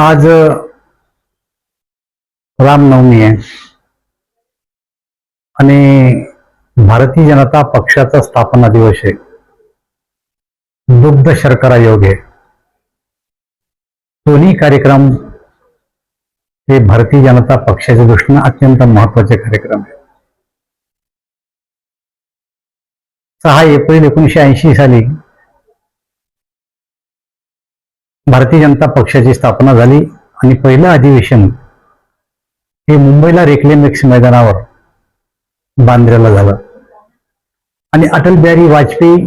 आज रामनवमी आहे. आणि भारतीय जनता पक्षाचा स्थापना दिवस आहे. दुग्ध शर्करा योग आहे. दोन्ही कार्यक्रम हे भारतीय जनता पक्षाच्या दृष्टीने अत्यंत महत्त्वाचे कार्यक्रम आहे. सहा एप्रिल एकोणीशे ऐंशी साली भारतीय जनता पक्षाची स्थापना झाली आणि पहिलं अधिवेशन हे मुंबईला रेक्लेमेक्स मैदानावर बांद्र्याला झालं. आणि अटल बिहारी वाजपेयी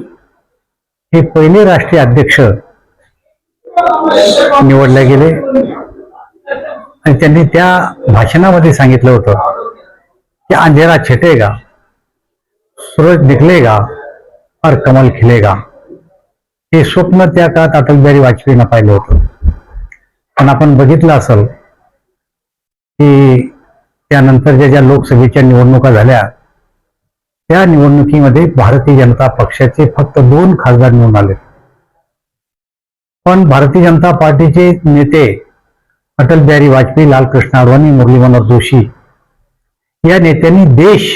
हे पहिले राष्ट्रीय अध्यक्ष निवडले गेले. आणि त्यांनी त्या भाषणामध्ये सांगितलं होतं की अंधेरा छटेगा सूरज निकलेगा और कमल खिलेगा. हे स्वप्न त्या काळात अटल बिहारी वाजपेयीनं पाहिलं होतं. पण आपण बघितलं असेल की त्यानंतरच्या ज्या लोकसभेच्या निवडणुका झाल्या त्या निवडणुकीमध्ये भारतीय जनता पक्षाचे फक्त दोन खासदार निवडून आले पण भारतीय जनता पार्टीचे नेते अटल बिहारी वाजपेयी लालकृष्ण अडवाणी मुरली मनोहर जोशी या नेत्यांनी देश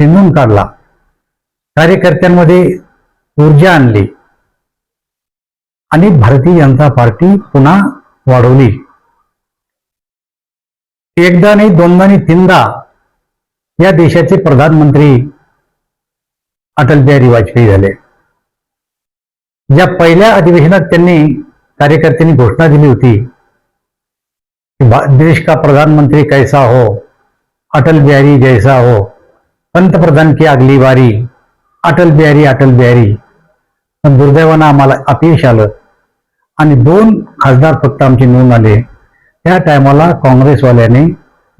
हिंदून काढला. कार्यकर्त्यांमध्ये ऊर्जा आणली. आणि भारतीय जनता पार्टी पुन्हा वाढवली. एकदा नाही दोनदा नाही तीनदा या देशाचे प्रधानमंत्री अटल बिहारी वाजपेयी झाले. ज्या पहिल्या अधिवेशनात त्यांनी कार्यकर्त्यांनी घोषणा दिली होती कि देश का प्रधानमंत्री कैसा हो अटल बिहारी जैसा हो पंतप्रधान की अगली बारी अटल बिहारी अटल बिहारी. पण दुर्दैवानं आम्हाला अपयश आलं. आणि दोन खासदार फक्त आमचे निवडून आले. त्या टायमाला काँग्रेसवाल्याने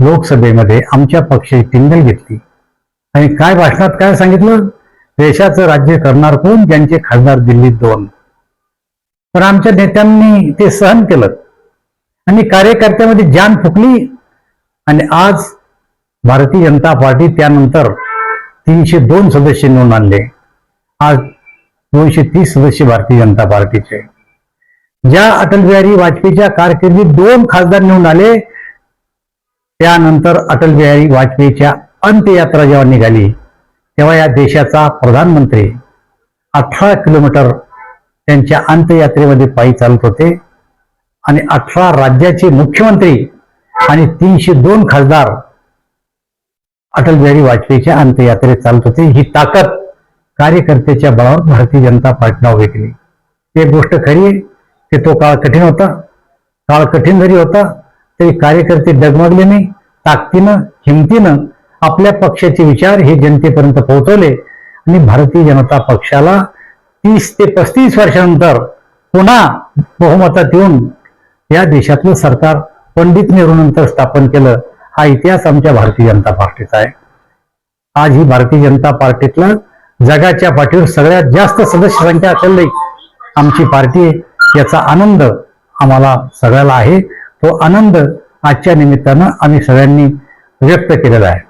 लोकसभेमध्ये आमच्या पक्षाची टिंगल घेतली. आणि काय भाषणात काय सांगितलं? देशाचं राज्य करणार कोण? ज्यांचे खासदार दिल्लीत दोन. पण आमच्या नेत्यांनी ते सहन केलं. आणि कार्यकर्त्यामध्ये जान फुकली. आणि आज भारतीय जनता पार्टी त्यानंतर तीनशे दोन सदस्य निवडून आणले. आज दोनशे तीस सदस्य भारतीय जनता पार्टीचे. ज्या अटल बिहारी वाजपेयीच्या कारकिर्दीत दोन खासदार निवडून आले त्यानंतर अटल बिहारी वाजपेयीच्या अंत्ययात्रा जेव्हा निघाली तेव्हा या देशाचा प्रधानमंत्री अठरा किलोमीटर त्यांच्या अंत्ययात्रेमध्ये पायी चालत होते आणि अठरा राज्याचे मुख्यमंत्री आणि तीनशे दोन खासदार अटल बिहारी वाजपेयीच्या अंत्ययात्रेत चालत होते. ही ताकद कार्यकर्त्याच्या बळावर भारतीय जनता पार्टीनं उभी केली. एक गोष्ट खरी आहे की तो काळ कठीण होता. काळ कठीण जरी होता तरी कार्यकर्ते डगमगले नाही. ताकदीनं हिमतीनं आपल्या पक्षाचे विचार हे जनतेपर्यंत पोहोचवले आणि भारतीय जनता पक्षाला तीस ते पस्तीस वर्षानंतर पुन्हा बहुमतात येऊन या देशातलं सरकार पंडित नेहरूनंतर स्थापन केलं हा इतिहास आमच्या भारतीय जनता पार्टीचा आहे. आज ही भारतीय जनता पार्टीतला जगाच्या पाठीवर सगळ्यात जास्त सदस्य संख्या असलेली आमची पार्टी आहे. याचा आनंद आम्हाला सगळ्याला आहे. तो आनंद आजच्या निमित्तानं आम्ही सगळ्यांनी व्यक्त केलेला आहे.